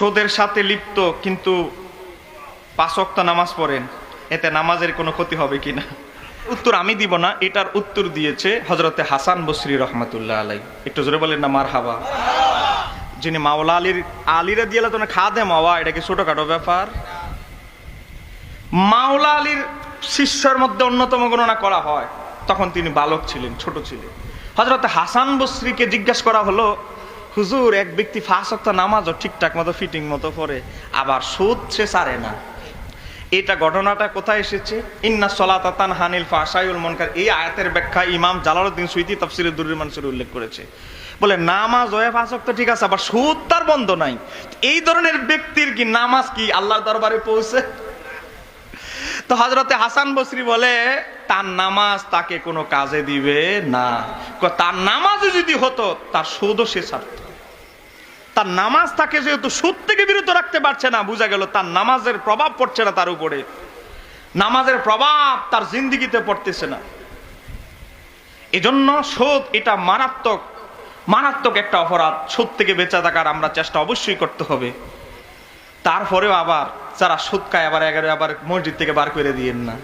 সোদের সাথে লিপ্ত, কিন্তু পাঁচ নামাজ পড়েন এতে নামাজের কোনো ক্ষতি হবে কিনা উত্তর আমি দিব না, এটার উত্তর দিয়েছে হজরতে হাসান বসরি রহমতুল্লাহ আলাই একটু জোরে বলেন না মার হাবা যিনি মাওলা আলীর আলীরা দিয়ে তো না খা দে মাওয়া এটা কি ছোটখাটো ব্যাপার? মাওলা আলীর শিষ্যের মধ্যে অন্যতম গণনা করা হয়, তখন তিনি বালক ছিলেন, ছোট ছিলেন। হজরত হাসান বসরিকে জিজ্ঞাসা করা হলো হুজুর, এক ব্যক্তি ফাঁস ফাঁসক্ত নামাজও ঠিকঠাক মতো ফিটিং মতো পড়ে আবার সুদ সে সারে না। এটা ঘটনাটা কোথায় এসেছে? ইন্না সলাতান হানিল ফাসাইউল মনকার। এই আয়াতের ব্যাখ্যা ইমাম জালালউদ্দিন সুইতি তাফসিরে দুরুল মানসুর উল্লেখ করেছে। বলে, নামাজ ওয়ে ফাঁসক তো ঠিক আছে, আবার সুদ তার বন্ধ নাই। এই ধরনের ব্যক্তির কি নামাজ কি আল্লাহর দরবারে পৌঁছে? তো হজরতে হাসান বসরি বলে, তার নামাজ তাকে কোনো কাজে দিবে না। তার নামাজও যদি হতো, তার সুদও সে ছাড়ত। তার নামাজ তাকে যেহেতু সুদ থেকে বিরত রাখতে পারছে না, বোঝা গেল তার নামাজের প্রভাব পড়ছে না তার উপরে। নামাজের প্রভাব তার জিন্দিগিতে পড়তেছে না। এজন্য সুদ এটা মারাত্মক মারাত্মক একটা অপরাধ। সুদ থেকে বেঁচে থাকার আমরা চেষ্টা অবশ্যই করতে হবে। তারপরেও আবার যারা সুদ খায়, আবার এগারো, আবার মসজিদ থেকে বার করে দিয়েন না।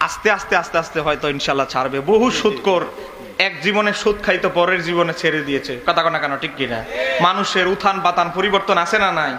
আস্তে আস্তে আস্তে আস্তে হয়তো ইনশাল্লাহ ছাড়বে। বহু সুদকর এক জীবনে সুদ খাইতে পরের জীবনে ছেড়ে দিয়েছে। কথা কনা কেন, ঠিক কিনা? মানুষের উথান পাতান পরিবর্তন আছে না নাই?